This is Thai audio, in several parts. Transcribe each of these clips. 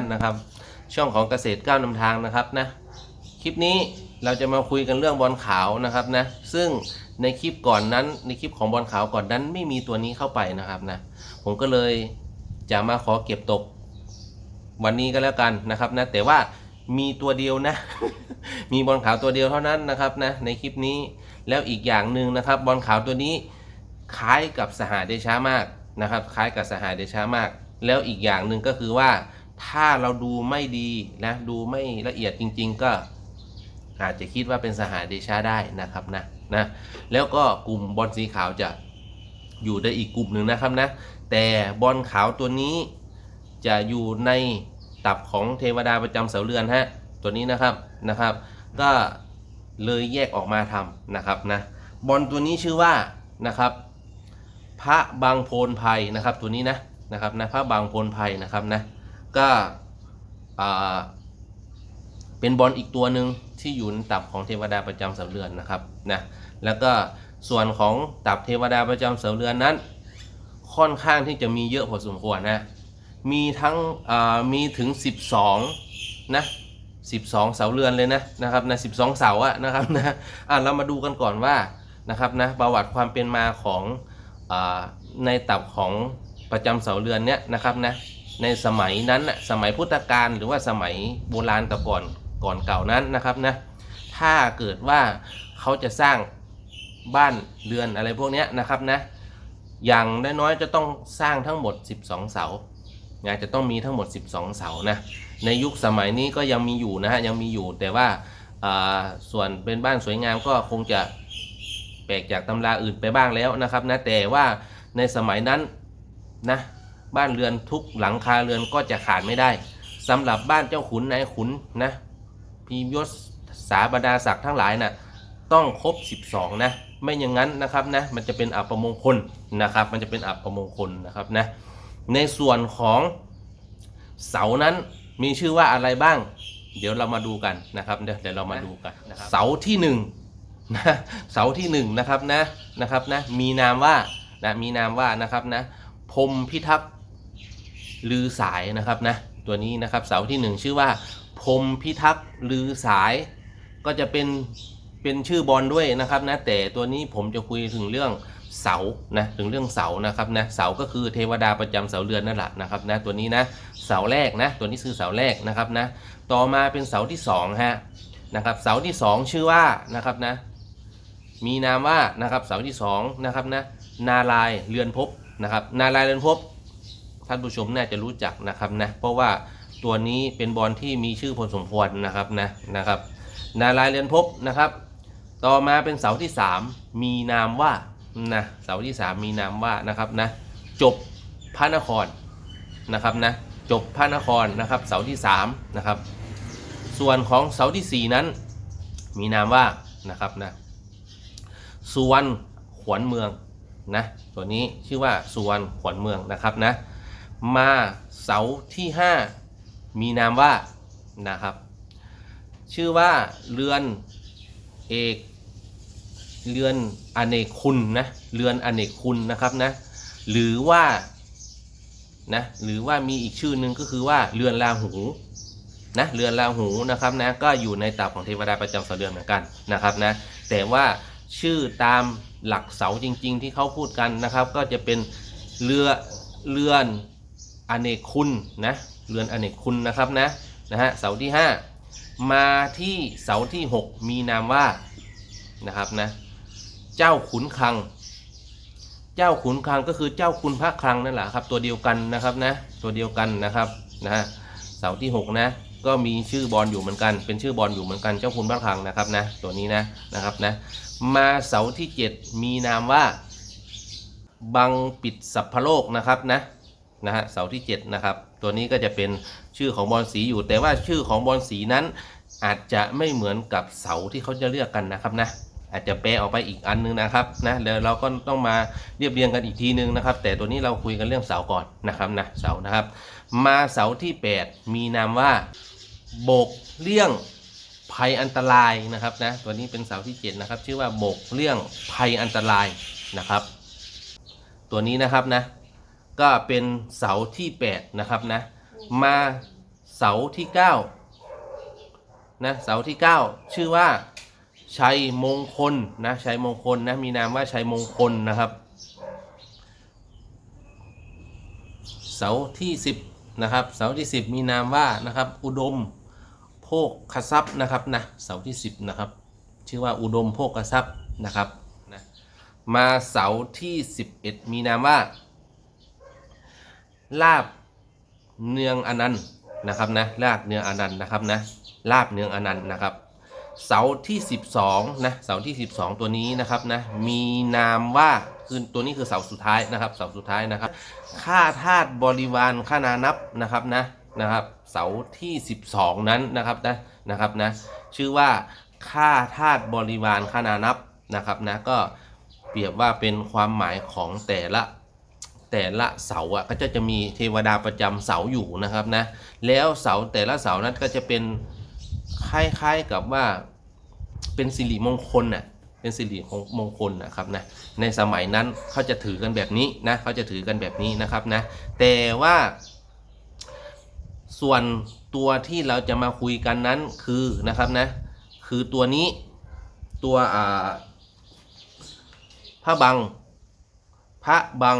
านนะครับ ช่องของเกษตรก้าวนำทางนะครับนะคลิปนี้เราจะมาคุยกันเรื่องบอลขาวนะครับนะซึ่งในคลิปก่อนนั้นในคลิปของบอลขาวก่อนนั้นไม่มีตัวนี้เข้าไปนะครับนะผมก็เลยจะมาขอเก็บตกวันนี้ก็แล้วกันนะครับนะแต่ว่ามีตัวเดียวนะ มีบอลขาวตัวเดียวเท่านั้นนะครับนะในคลิปนี้แล้วอีกอย่างหนึ่งนะครับ บอลขาวตัวนี้คล้ายกับสหเดชามากนะครับ คล้ายกับสหเดชามาก แล้วอีกอย่างหนึ่งก็คือว่า ถ้าเราดูไม่ดีนะดูไม่ละเอียดจริง ๆ ก็อาจจะคิดว่าเป็นสหเดชาได้นะครับนะนะแล้วก็กลุ่มบอลสีขาวจะอยู่ในอีกกลุ่มหนึ่งนะครับนะแต่บอลขาวตัวนี้จะอยู่ในตับของเทวดาประจำเสาเรือนฮะตัวนี้นะครับนะครับ ก็เลยแยกออกมาทำนะครับนะบอลตัวนี้ชื่อว่านะครับ พระบางโพนภัยนะครับตัวนี้นะนะครับนะพระบางโพนภัยนะครับนะ ก็เป็นบอลอีกตัวหนึ่งที่อยู่ในตับของเทวดาประจำเสาเรือนนะครับนะแล้วก็ส่วนของตับเทวดาประจำเสาเรือนนั้น ค่อนข้างที่จะมีเยอะพอสมควรนะมีทั้งมีถึง 12นะ12 เสาเรือนเลยนะนะครับนะ12 เสาอะนะครับนะอะเรามาดูกันก่อนว่านะครับนะประวัติความเป็นมาของอในตับของประจำเสาเรือนเนี้ยนะครับนะ ในสมัยนั้นน่ะสมัยพุทธกาลหรือว่าสมัยโบราณแต่ก่อนก่อนเก่านั้นนะครับนะถ้าเกิดว่าเขาจะสร้างบ้านเรือนอะไรพวกนี้นะครับนะอย่างน้อยๆจะต้องสร้างทั้งหมด 12 เสานะจะต้องมีทั้งหมด 12 เสานะในยุคสมัยนี้ก็ยังมีอยู่นะฮะยังมีอยู่แต่ว่าส่วนเป็นบ้านสวยงามก็คงจะแปลกจากตำราอื่นไปบ้างแล้วนะครับนะแต่ว่าในสมัยนั้นนะ บ้านเรือนทุกหลังคาเรือนก็จะขาดไม่ได้สำหรับบ้านเจ้าขุนนายขุนนะพียศสาบดาศักดิ์ทั้งหลายนะ่ะต้องครบ 12 นะ ไม่อย่างนั้นนะครับนะมันจะเป็นอัปมงคลนะครับ มันจะเป็นอัปมงคลนะครับนะในส่วนของเสานั้นมีชื่อว่าอะไรบ้าง เดี๋ยวเรามาดูกันนะครับเดี๋ยวเดี๋ยวเรามาดูกันนะครับเสาที่หนึ่งนะเสาที่หนึ่งนะครับนะนะครับนะมีนามว่านะมีนามว่านะครับนะพรหมพิทักษ์ ลือสายนะครับนะตัวนี้นะครับเสาที่หนึ่งชื่อว่าพรมพิทักษ์ลือสายก็จะเป็นเป็นชื่อบอลด้วยนะครับนะแต่ตัวนี้ผมจะคุยถึงเรื่องเสานะถึงเรื่องเสานะครับนะเสาก็คือเทวดาประจำเสาเรือนนั่นแหละนะครับนะตัวนี้นะเสาแรกนะตัวนี้คือเสาแรกนะครับนะต่อมาเป็นเสาที่สองฮะนะครับเสาที่สองชื่อว่านะครับนะมีนามว่านะครับเสาที่สองนะครับนะนาลายเรือนภพนะครับนาลายเรือนภพ ท่านผู้ชมน่าจะรู้จักนะครับนะเพราะว่าตัวนี้เป็นบอลที่มีชื่อพอสมควรนะครับนะนะครับ นาลายเรือนภพนะครับ ต่อมาเป็นเสาที่ 3 มีนามว่านะเสาที่ 3 มีนามว่านะครับนะจบพระนครนะครับนะจบพระนครนะครับเสาที่3นะครับส่วนของเสาทีสี่4 นั้น มีนามว่านะครับนะสุวรรณขวัญเมืองนะตัวนี้ชื่อว่าสุวรรณขวัญเมืองนะครับนะ มาเสาที่ 5 มีนามว่านะครับ ชื่อว่าเรือนเอกเรือนอเนกคุณนะเรือนอเนกคุณนะครับนะหรือว่านะหรือว่ามีอีกชื่อหนึ่งก็คือว่าเรือนราหูนะเรือนราหูนะครับนะก็อยู่ในตับของเทวดาประจำเสาเรือนเหมือนกันนะครับนะแต่ว่าชื่อตามหลักเสาจริง ๆ ที่เขาพูดกันนะครับ ก็จะเป็นเรือเรือน อเนกคุณนะเรือนอเนกคุณนะครับนะนะฮะเสาที่ 5 มาที่เสาที่ 6 มีนามว่านะครับนะเจ้าขุนคลัง เจ้าขุนคลังก็คือเจ้าคุณพระคลังนั่นแหละครับตัวเดียวกันนะครับนะตัวเดียวกันนะครับนะฮะเสาที่6นะก็มีชื่อบอลอยู่เหมือนกัน เป็นชื่อบอลอยู่เหมือนกันเจ้าคุณพระคลังนะครับนะตัวนี้นะนะครับนะมาเสาที่ 7 มีนามว่าบังปิดสัพพโลกนะครับนะ นะฮะเสาที่7นะครับตัวนี้ก็จะเป็นชื่อของบอลสีอยู่ แต่ว่าชื่อของบอลสีนั้น อาจจะไม่เหมือนกับเสาที่เขาจะเลือกกันนะครับนะอาจจะแปลออกไปอีกอันนึงนะครับนะเดี๋ยวเราก็ต้องมาเรียบเรียงกันอีกทีนึงนะครับ แต่ตัวนี้เราคุยกันเรื่องเสาก่อนนะครับนะเสานะครับ มาเสาที่ 8 มีนามว่าโบกเลี่ยงภัยอันตรายนะครับนะตัวนี้เป็นเสาที่ 7 นะครับ ชื่อว่าโบกเลี่ยงภัยอันตรายนะครับ ตัวนี้นะครับนะ ก็เป็นเสาที่ 8 นะครับนะ มาเสาที่เก้านะ เสาที่เก้าชื่อว่าชัยมงคลนะชัยมงคลนะ มีนามว่าชัยมงคลนะครับ เสาที่สิบนะครับ เสาที่สิบมีนามว่านะครับ อุดมโภคทรัพย์นะครับนะ เสาที่สิบนะครับ ชื่อว่าอุดมโภคทรัพย์นะครับนะ มาเสาที่ 11 มีนามว่า ลาบเนืองอนันต์นะครับนะลาบเนืองอนันต์นะครับนะลาบเนืองอนันต์นะครับ เสาที่ 12นะเสาที่ 12 ตัวนี้นะครับนะมีนามว่าคือตัวนี้คือเสาสุดท้ายนะครับเสาสุดท้ายนะครับข้าทาสบริวารข้านานับนะครับนะนะครับ เสาที่ 12 นั้นนะครับนะนะครับนะชื่อว่าข้าทาสบริวารข้านานับนะครับนะก็เปรียบว่าเป็นความหมายของแต่ละ แต่ละเสาอะก็จะจะมีเทวดาประจำเสาอยู่นะครับนะแล้วเสาแต่ละเสานั้นก็จะเป็นคล้ายๆกับว่าเป็นสิริมงคลน่ะเป็นสิริมงคลนะครับนะในสมัยนั้นเขาจะถือกันแบบนี้นะเขาจะถือกันแบบนี้นะครับนะแต่ว่า ส่วนตัวที่เราจะมาคุยกันนั้นคือนะครับนะคือตัวนี้ตัวอ่าพระบัง พระบัง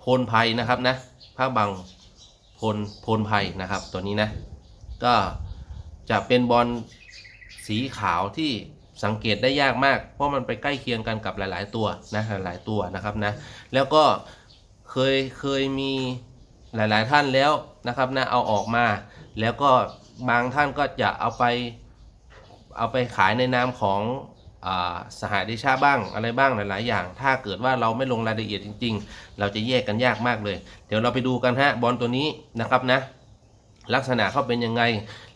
โพนภัยนะครับนะพระบังโพนโพนภัยนะครับ ตัวนี้นะ ก็จะเป็นบอลสีขาวที่สังเกตได้ยากมาก เพราะมันไปใกล้เคียงกันกับหลาย ๆ ตัวนะหลาย ๆ ตัวนะครับนะ แล้วก็เคยเคยมีหลาย ๆ ท่านแล้วนะครับนะเอาออกมา แล้วก็บางท่านก็จะเอาไปเอาไปขายในนามของ สหเดชาบ้างอะไรบ้างหลาย ๆ อย่าง ถ้าเกิดว่าเราไม่ลงรายละเอียดจริง ๆ เราจะแยกกันยากมากเลย เดี๋ยวเราไปดูกันฮะบอลตัวนี้นะครับนะ ลักษณะเขาเป็นยังไง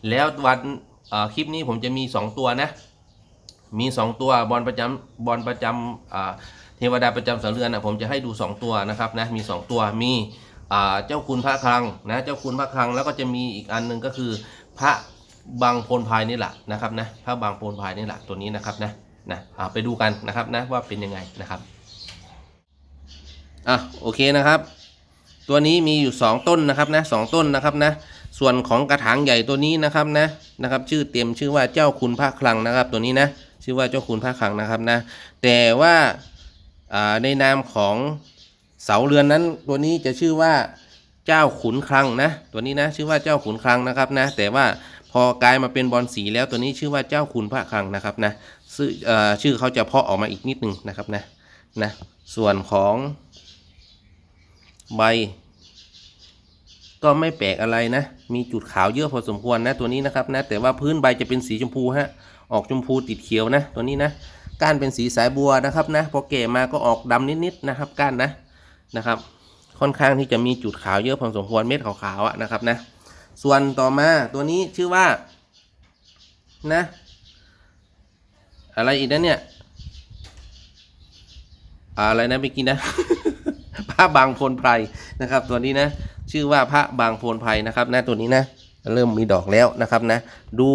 แล้ววันคลิปนี้ผมจะมี 2 ตัวนะ มี 2 ตัวบอลประจำบอลประจำอ่าเทวดาประจำเสาเรือนนะผมจะให้ดู 2 ตัวนะครับนะมี 2 ตัวมีเจ้าคุณพระคลังนะเจ้าคุณพระคลังแล้วก็จะมีอีกอันหนึ่งก็คือพระบางโพนพายนี่แหละนะครับนะพระบางโพนพายนี่แหละตัวนี้นะครับนะ นะไปดูกันนะครับนะว่าเป็นยังไงนะครับอะโอเคนะครับ ตัวนี้มีอยู่ 2 ต้นนะครับนะสองต้นนะครับนะส่วนของกระถางใหญ่ตัวนี้นะครับนะนะครับ ชื่อเต็มชื่อว่าเจ้าคุณพระคลังนะครับ ตัวนี้นะชื่อว่าเจ้าคุณพระคลังนะครับนะแต่ว่าอ่าในนามของเสาเรือนนั้น ตัวนี้จะชื่อว่าเจ้าขุนคลังนะ ตัวนี้นะชื่อว่าเจ้าขุนคลังนะครับนะแต่ว่าพอกลายมาเป็นบอลสีแล้วตัวนี้ชื่อว่าเจ้าคุณพระคลังนะครับนะ ชื่อเอ่อชื่อเขาจะเพาะออกมาอีกนิดนึงนะครับนะนะส่วนของใบ ก็ไม่แปลกอะไรนะ มีจุดขาวเยอะพอสมควรนะตัวนี้นะครับนะแต่ว่าพื้นใบจะเป็นสีชมพูฮะออกชมพูติดเขียวนะ ตัวนี้นะก้านเป็นสีสายบัวนะครับนะพอแก่มาก็ออกดำนิดๆนะครับก้านนะนะครับ ค่อนข้างที่จะมีจุดขาวเยอะพอสมควรเม็ดขาวๆนะครับนะ ส่วนต่อมาตัวนี้ชื่อว่านะ อะไรอีกนะเนี่ยอะไรนะเมื่อกี้นะ พระบางพลไพรนะครับ ตัวนี้นะ ชื่อว่าพระบางโพนไพรนะครับนะตัวนี้นะ เริ่มมีดอกแล้วนะครับนะ ดู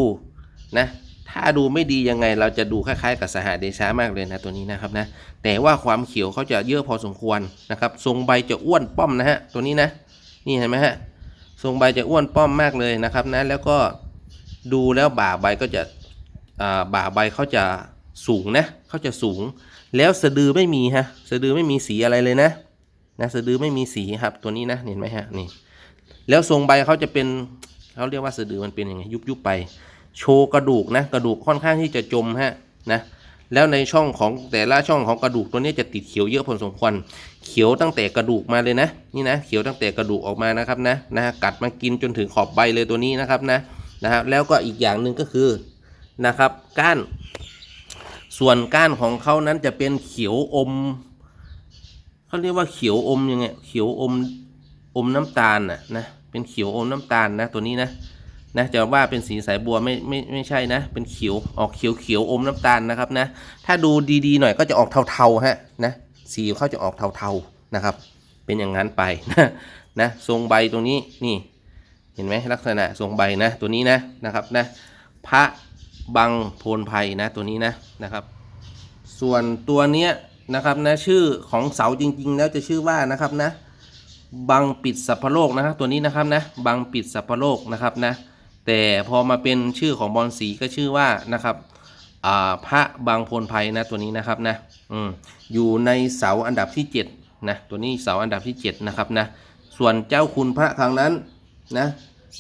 นะ ถ้าดูไม่ดียังไง เราจะดูคล้ายๆ กับสหเดชามากเลยนะตัวนี้นะครับนะ แต่ว่าความเขียวเขาจะเยอะพอสมควรนะครับ ทรงใบจะอ้วนป้อมนะฮะ ตัวนี้นะ นี่เห็นไหมฮะ ทรงใบจะอ้วนป้อมมากเลยนะครับนะ แล้วก็ดูแล้วบ่าใบก็จะอ่า บ่าใบเขาจะสูงนะเขาจะสูง แล้วสะดือไม่มีฮะสะดือไม่มีสีอะไรเลยนะนะสะดือไม่มีสีครับตัวนี้นะเห็นไหมฮะนี่แล้วทรงใบเขาจะเป็นเขาเรียกว่าสะดือมันเป็นยังไงยุบยุบไปโชว์กระดูกนะกระดูกค่อนข้างที่จะจมฮะนะแล้วในช่องของแต่ละช่องของกระดูกตัวนี้จะติดเขียวเยอะพอสมควรเขียวตั้งแต่กระดูกมาเลยนะนี่นะเขียวตั้งแต่กระดูกออกมานะครับนะนะฮะกัดมากินจนถึงขอบใบเลยตัวนี้นะครับนะนะครับแล้วก็อีกอย่างหนึ่งก็คือ นะครับก้าน ส่วนก้านของเขานั้นจะเป็นเขียวอมเขาเรียกว่าเขียวอมยังไงเขียวอมอมน้ำตาลน่ะนะเป็นเขียวอมน้ำตาลนะตัวนี้นะนะจะว่าเป็นสีสายบัวไม่ไม่ไม่ใช่นะ เป็นเขียวออกเขียวเขียวอมน้ำตาลนะครับนะถ้าดูดีๆหน่อยก็จะออกเทาๆฮะนะสีเขาจะออกเทาๆนะครับ เป็นอย่างนั้นไปนะนะทรงใบตรงนี้นี่ เห็นไหมลักษณะทรงใบนะตัวนี้นะนะครับนะพระ บังโพนไพรนะตัวนี้นะนะครับ ส่วนตัวเนี้ยนะครับนะชื่อของเสาจริง ๆ แล้วจะชื่อว่านะครับนะบังปิดสัพพโลกนะครับตัวนี้นะครับนะบังปิดสัพพโลกนะครับนะแต่พอมาเป็นชื่อของบอลสีก็ชื่อว่านะครับพระบางพลไพรนะตัวนี้นะครับนะอืมอยู่ในเสาอันดับที่7นะตัวนี้เสาอันดับที่7นะครับนะส่วนเจ้าคุณพระครั้งนั้นนะ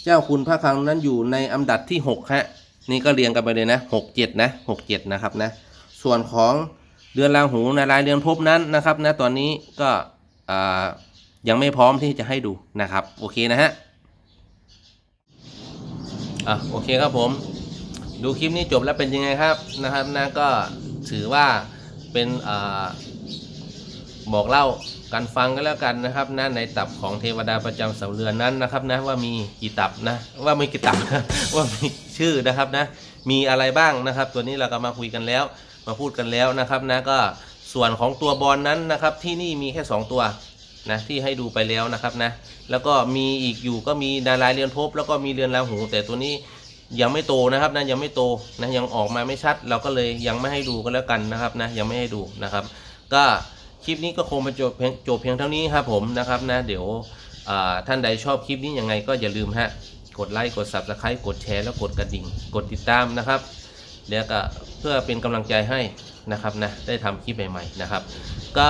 เจ้าคุณพระครั้งนั้นอยู่ในอันดับที่6ฮะ นี่ก็เรียงกันไปเลยนะ6 7นะ6 7นะครับนะ ส่วนของเดือนราหูในรายเดือนภพนั้นนะครับนะตอนนี้ก็ยังไม่พร้อมที่จะให้ดูนะครับ โอเคนะฮะอะโอเคครับผม ดูคลิปนี้จบแล้วเป็นยังไงครับนะครับนะก็ถือว่าเป็นอบอกเล่า กันฟังกันแล้วกันนะครับนะในตับของเทวดาประจำเสาเรือนนั้นนะครับนะว่ามีกี่ตับนะว่ามีกี่ตับว่ามีชื่อนะครับนะมีอะไรบ้างนะครับ ตัวนี้เราก็มาคุยกันแล้ว มาพูดกันแล้วนะครับนะก็ส่วนของตัวบอลนั้นนะครับ ที่นี่มีแค่ 2 ตัวนะที่ให้ดูไปแล้วนะครับนะแล้วก็มีอีกอยู่ก็มีดารายเรือนภพแล้วก็มีเรือนราหู แต่ตัวนี้ยังไม่โตนะครับนะยังไม่โตนะยังออกมาไม่ชัด เราก็เลยยังไม่ให้ดูกันแล้วกันนะครับนะยังไม่ให้ดูนะครับ ก็ คลิปนี้ก็คงมาจบเพียงจบเพียงเท่านี้ครับผมนะครับนะเดี๋ยวท่านใดชอบคลิปนี้ยังไงก็อย่าลืมฮะกดไลค์กด subscribe กดแชร์แล้วกดกระดิ่ง กดติดตามนะครับเดี๋ยวก็เพื่อเป็นกำลังใจให้นะครับนะได้ทำคลิปใหม่ๆนะครับ ก็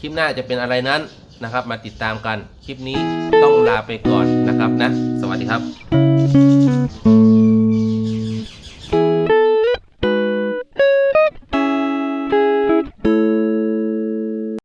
คลิปหน้าจะเป็นอะไรนั้นนะครับ มาติดตามกันคลิปนี้ต้องลาไปก่อนนะครับนะ สวัสดีครับ